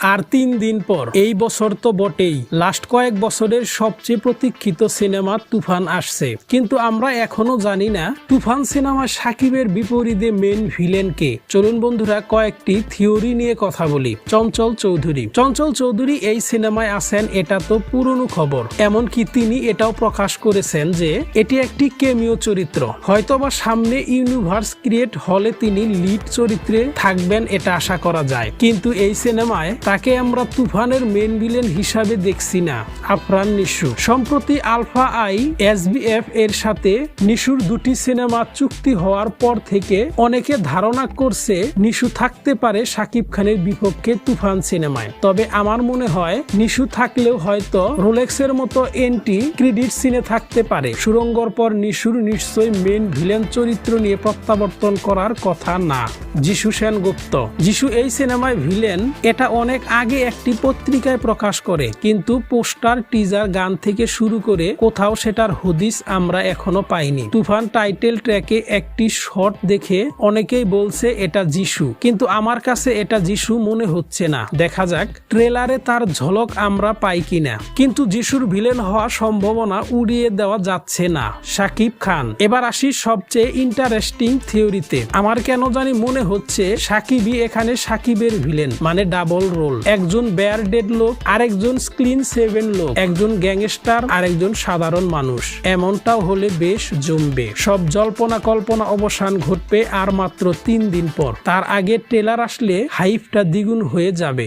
আর তিন দিন পর। এই বছর তো বটেই। লাস্ট কয়েক বছরের সবচেয়ে প্রতীক্ষিত সিনেমা তুফান আসছে। কিন্তু আমরা এখনও জানি না তুফান সিনেমা সাকিবের বিপরীতে মেন ভিলেন কে। চলুন বন্ধুরা, কয়েকটি থিওরি নিয়ে কথা বলি। চঞ্চল চৌধুরী। চঞ্চল চৌধুরী এই সিনেমায় আছেন, এটা তো পুরনো খবর। এমনকি তিনি এটাও প্রকাশ করেছেন যে, এটি একটি কেমিও চরিত্র। হয়তোবা সামনে ইউনিভার্স ক্রিয়েট হলে তিনি লিড চরিত্রে থাকবেন, এটা আশা করা যায়। কিন্তু এই সিনেমায় তাকে আমরা তুফানের মেন ভিলেন হিসাবে দেখছি না, আফরান নিশু। সম্প্রতি আলফা আই এসবিএফ এর সাথে নিশুর দুটি সিনেমা চুক্তি হওয়ার পর থেকে অনেকে ধারণা করছে নিশু থাকতে পারে সাকিব খানের বিপক্ষে তুফান সিনেমায়। তবে আমার মনে হয় নিশু থাকলেও হয়তো রোলেক্সের মতো এন্টি ক্রেডিট সিনে থাকতে পারে। সুরঙ্গর পর নিশুর নিশ্চয়ই মেন ভিলেন চরিত্র নিয়ে প্রত্যাবর্তন করার কথা না। যিশু সেনগুপ্ত। যিশু এই সিনেমায় ভিলেন, এটা অনেক আগে একটি পত্রিকায় প্রকাশ করে, কিন্তু পোস্টার, টিজার, গান থেকে শুরু করে কোথাও সেটার হদিস আমরা এখনও পাইনি। তুফান টাইটেল ট্র্যাকে একটি শট দেখে অনেকেই বলছে এটা যিশু, কিন্তু আমার কাছে এটা যিশু মনে হচ্ছে না। দেখা যাক, ট্রেলারে তার ঝলক আমরা পাই কিনা। কিন্তু যিশুর ভিলেন হওয়া সম্ভাবনা উড়িয়ে দেওয়া যাচ্ছে না। সাকিব খান, এবার আসি সবচেয়ে ইন্টারেস্টিং থিওরিতে আমার কেন জানি মনে হচ্ছে সাকিবই এখানে সাকিবের ভিলেন মানে ডাবল রোল একজন বেয়ার ডেড লোক, আরেকজন স্ক্রিন সেভেন লোক। একজন গ্যাংস্টার আরেকজন সাধারণ মানুষ। এমনটাও হলে বেশ জমবে। সব জল্পনা কল্পনা অবসান ঘটবে আর মাত্র তিন দিন পর। তার আগে ট্রেলার আসলে হাইপটা দ্বিগুণ হয়ে যাবে।